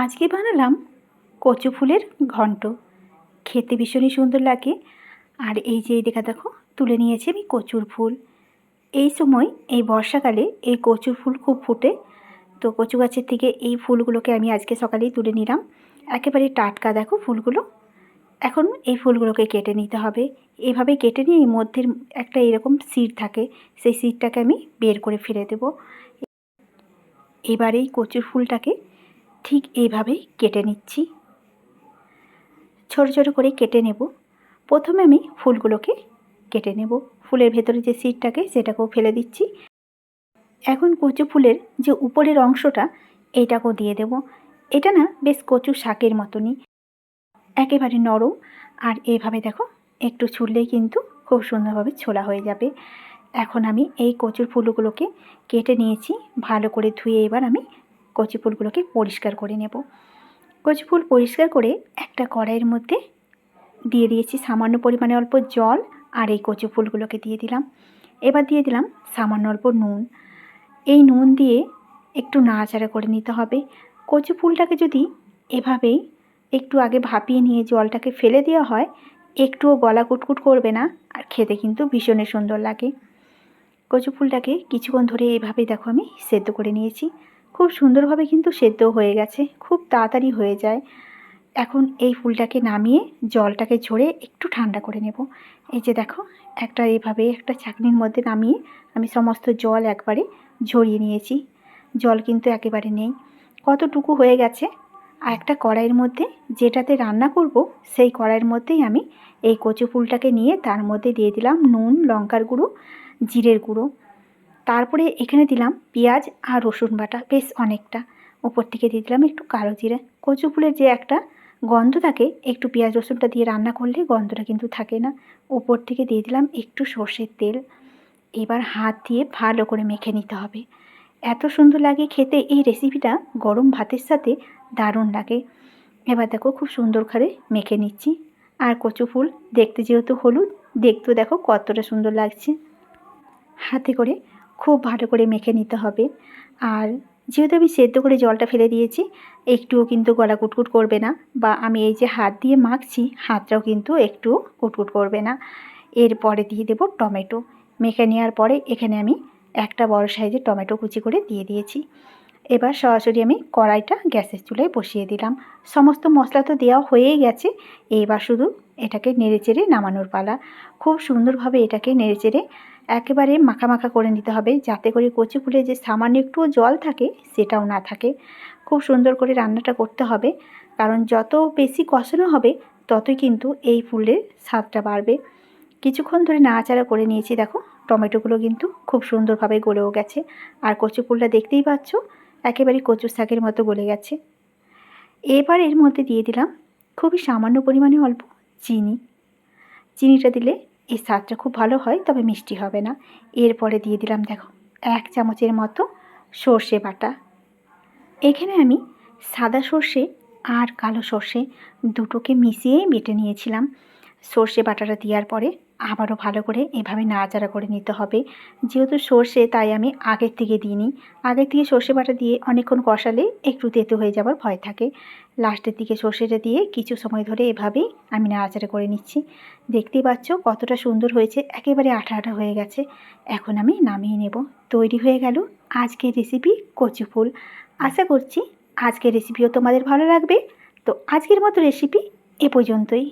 আজকে বানালাম কচু ফুলের ঘন্ট। খেতে ভীষণই সুন্দর লাগে। আর এই যে, এই দেখা দেখো, তুলে নিয়েছি আমি কচুর ফুল। এই সময়, এই বর্ষাকালে এই কচুর ফুল খুব ফুটে। তো কচু গাছের থেকে এই ফুলগুলোকে আমি আজকে সকালেই তুলে নিলাম। একেবারে টাটকা দেখো ফুলগুলো। এখন এই ফুলগুলোকে কেটে নিতে হবে। এভাবে কেটে নিয়ে এর মধ্যে একটা এরকম সিড থাকে, সেই সিডটাকে আমি বের করে ফেলে দেব। এবার এই কচুর ফুলটাকে ঠিক এইভাবেই কেটে নিচ্ছি। ছোট ছোট করে কেটে নেব। প্রথমে আমি ফুলগুলোকে কেটে নেব। ফুলের ভেতরে যে সিডটাকে সেটাকেও ফেলে দিচ্ছি। এখন কচু ফুলের যে উপরের অংশটা এইটাকেও দিয়ে দেব। এটা না বেশ কচু শাকের মতনই। একেবারে নরম। আর এভাবে দেখো, একটু ছুললেই কিন্তু খুব সুন্দরভাবে ছোলা হয়ে যাবে। এখন আমি এই কচুর ফুলগুলোকে কেটে নিয়েছি। ভালো করে ধুয়ে এবার আমি কচি ফুলগুলোকে পরিষ্কার করে নেব। কচি ফুল পরিষ্কার করে একটা কড়াইয়ের মধ্যে দিয়ে দিয়েছি সামান্য পরিমাণে অল্প জল আর এই কচু ফুলগুলোকে দিয়ে দিলাম। এবার দিয়ে দিলাম সামান্য অল্প নুন। এই নুন দিয়ে একটু নাড়াচাড়া করে নিতে হবে। কচু ফুলটাকে যদি এভাবেই একটু আগে ভাপিয়ে নিয়ে জলটাকে ফেলে দেওয়া হয়, একটুও গলা কুটকুট করবে না আর খেতে কিন্তু ভীষণই সুন্দর লাগে। কচু ফুলটাকে কিছুক্ষণ ধরে এভাবেই দেখো আমি সেদ্ধ করে নিয়েছি। খুব সুন্দরভাবে কিন্তু সেদ্ধ হয়ে গেছে, খুব তাড়াতাড়ি হয়ে যায়। এখন এই ফুলটাকে নামিয়ে জলটাকে ঝরে একটু ঠান্ডা করে নেব। এই যে দেখো, একটা এভাবে একটা চাকনির মধ্যে নামিয়ে আমি সমস্ত জল একবারে ঝরিয়ে নিয়েছি। জল কিন্তু একেবারে নেই। কতটুকু হয়ে গেছে? আর একটা কড়াইয়ের মধ্যে যেটাতে রান্না করব, সেই কড়াইয়ের মধ্যেই আমি এই কচু ফুলটাকে নিয়ে তার মধ্যে দিয়ে দিলাম নুন, লঙ্কার গুঁড়ো, জিরের গুঁড়ো। তারপরে এখানে দিলাম পেঁয়াজ আর রসুন বাটা, বেশ অনেকটা। ওপর থেকে দিয়ে দিলাম একটু কালো জিরে। কচু ফুলের যে একটা গন্ধ থাকে, একটু পেঁয়াজ রসুনটা দিয়ে রান্না করলে গন্ধটা কিন্তু থাকে না। ওপর থেকে দিয়ে দিলাম একটু সর্ষের তেল। এবার হাত দিয়ে ভালো করে মেখে নিতে হবে। এত সুন্দর লাগে খেতে, এই রেসিপিটা গরম ভাতের সাথে দারুণ লাগে। এবার দেখো খুব সুন্দর করে মেখে নিচ্ছি। আর কচু ফুল দেখতে যেহেতু হলুদ, দেখতেও দেখো কতটা সুন্দর লাগছে। হাতে করে খুব ভালো করে মেখে নিতে হবে। আর যেহেতু আমি সেদ্ধ করে জলটা ফেলে দিয়েছি, একটুও কিন্তু গলা কুটকুট করবে না বা আমি এই যে হাত দিয়ে মাখছি, হাতটাও কিন্তু একটু কুটকুট করবে না। এরপরে দিয়ে দেবো টমেটো। মেখে নেওয়ার পরে এখানে আমি একটা বড় সাইজের টমেটো কুচি করে দিয়ে দিয়েছি। এবার সরাসরি আমি কড়াইটা গ্যাসের চুলায় বসিয়ে দিলাম। সমস্ত মশলা তো দেওয়া হয়েই গেছে এবার শুধু এটাকে নেড়েচেড়ে নামানোর পালা। খুব সুন্দরভাবে এটাকে নেড়েচেড়ে একেবারে মাখা মাখা করে নিতে হবে। যাতে করে কচি ফুলে যে সামান্য একটুও জল থাকে, সেটাও না থাকে। খুব সুন্দর করে রান্নাটা করতে হবে। কারণ যত বেশি কষানো হবে, ততই কিন্তু এই ফুলের স্বাদটা বাড়বে। কিছুক্ষণ ধরে নাড়াচাড়া করে নিয়েছি, দেখো। টমেটোগুলো কিন্তু খুব সুন্দরভাবে গলেও গেছে। আর কচু ফুলটা দেখতেই পাচ্ছ, একেবারে কচু শাকের মতো গলে গেছে। এবার এর মধ্যে দিয়ে দিলাম খুবই সামান্য পরিমাণে অল্প চিনি। চিনিটা দিলে এই স্বাদটা খুব ভালো হয়, তবে মিষ্টি হবে না। এরপরে দিয়ে দিলাম, দেখো, এক চামচের মতো সর্ষে বাটা। এখানে আমি সাদা সর্ষে আর কালো সর্ষে দুটোকে মিশিয়েই বেটে নিয়েছিলাম। সর্ষে বাটাটা দেওয়ার পরে আবারও ভালো করে এভাবে নাড়াচাড়া করে নিতে হবে। যেহেতু সর্ষে, তাই আমি আগের থেকে দিইনি। আগের থেকে সর্ষে বাটা দিয়ে অনেকক্ষণ কষালে একটু তেতো হয়ে যাওয়ার ভয় থাকে। লাস্টের দিকে সর্ষেটা দিয়ে কিছু সময় ধরে এভাবেই আমি নাড়াচাড়া করে নিচ্ছি। দেখতেই পাচ্ছ কতটা সুন্দর হয়েছে, একেবারে আঠা আঠা হয়ে গেছে। এখন আমি নামিয়ে নেব। তৈরি হয়ে গেল আজকের রেসিপি কচু ফুল। আশা করছি আজকের রেসিপিও তোমাদের ভালো লাগবে। তো আজকের মতো রেসিপি এ পর্যন্তই।